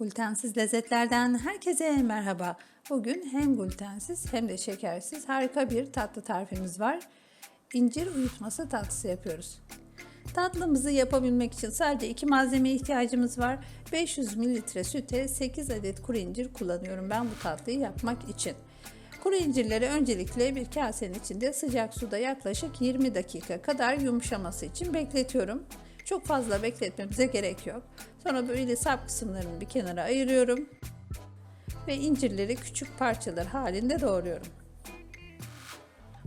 Glutensiz lezzetlerden herkese merhaba. Bugün hem glutensiz hem de şekersiz harika bir tatlı tarifimiz var. İncir uyutması tatlısı yapıyoruz. Tatlımızı yapabilmek için sadece iki malzemeye ihtiyacımız var. 500 ml süte 8 adet kuru incir kullanıyorum ben bu tatlıyı yapmak için. Kuru incirleri öncelikle bir kasenin içinde sıcak suda yaklaşık 20 dakika kadar yumuşaması için bekletiyorum. Çok fazla bekletmemize gerek yok. Sonra böyle sap kısımlarını bir kenara ayırıyorum. Ve incirleri küçük parçalar halinde doğruyorum.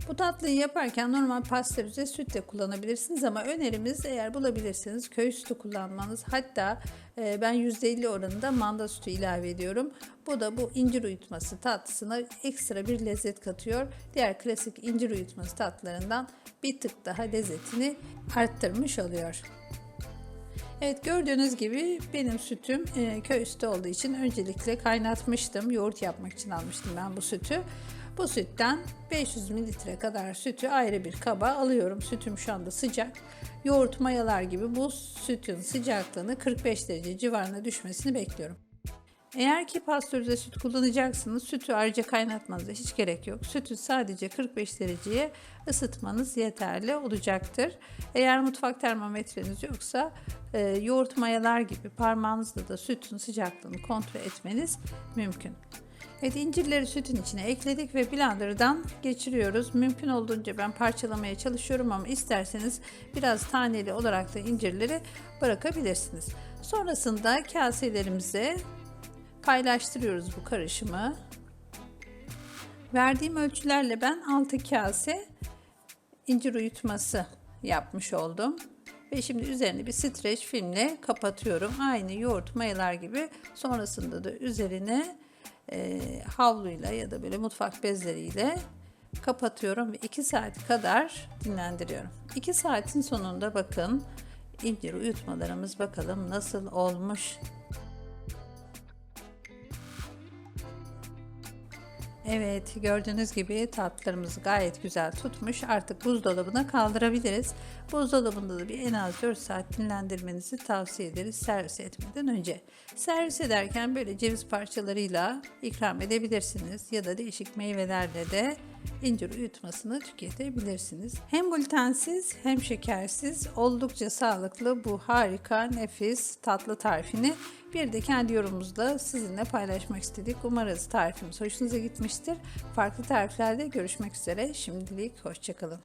Bu tatlıyı yaparken normal pastörize süt de kullanabilirsiniz ama önerimiz eğer bulabilirseniz köy sütü kullanmanız. Hatta e, ben %50 oranında manda sütü ilave ediyorum. Bu da bu incir uyutması tatlısına ekstra bir lezzet katıyor. Diğer klasik incir uyutması tatlılarından bir tık daha lezzetini arttırmış oluyor. Evet gördüğünüz gibi benim sütüm e, köy sütü olduğu için öncelikle kaynatmıştım. Yoğurt yapmak için almıştım ben bu sütü. Bu sütten 500 mililitre kadar sütü ayrı bir kaba alıyorum. Sütüm şu anda sıcak. Yoğurt mayalar gibi bu sütün sıcaklığını 45 derece civarına düşmesini bekliyorum. Eğer ki pastörize süt kullanacaksınız, sütü ayrıca kaynatmanıza hiç gerek yok. Sütü sadece 45 dereceye ısıtmanız yeterli olacaktır. Eğer mutfak termometreniz yoksa e, yoğurt mayalar gibi parmağınızla da sütün sıcaklığını kontrol etmeniz mümkün. Evet incirleri sütün içine ekledik ve blenderdan geçiriyoruz. Mümkün olduğunca ben parçalamaya çalışıyorum ama isterseniz biraz taneli olarak da incirleri bırakabilirsiniz. Sonrasında kaselerimize paylaştırıyoruz bu karışımı. Verdiğim ölçülerle ben 6 kase incir uyutması yapmış oldum. Ve şimdi üzerini bir streç filmle kapatıyorum. Aynı yoğurt mayalar gibi. Sonrasında da üzerine e, havluyla ya da böyle mutfak bezleriyle kapatıyorum ve 2 saat kadar dinlendiriyorum. 2 saatin sonunda bakın incir uyutmalarımız bakalım nasıl olmuş. Evet gördüğünüz gibi tatlılarımız gayet güzel tutmuş. Artık buzdolabına kaldırabiliriz. Buzdolabında da bir en az 4 saat dinlendirmenizi tavsiye ederiz servis etmeden önce. Servis ederken böyle ceviz parçalarıyla ikram edebilirsiniz ya da değişik meyvelerle de incir uyutmasını tüketebilirsiniz. Hem glutensiz hem şekersiz oldukça sağlıklı bu harika nefis tatlı tarifini bir de kendi yorumumuzla sizinle paylaşmak istedik. Umarız tarifimiz hoşunuza gitmiştir. Farklı tariflerde görüşmek üzere. Şimdilik hoşçakalın.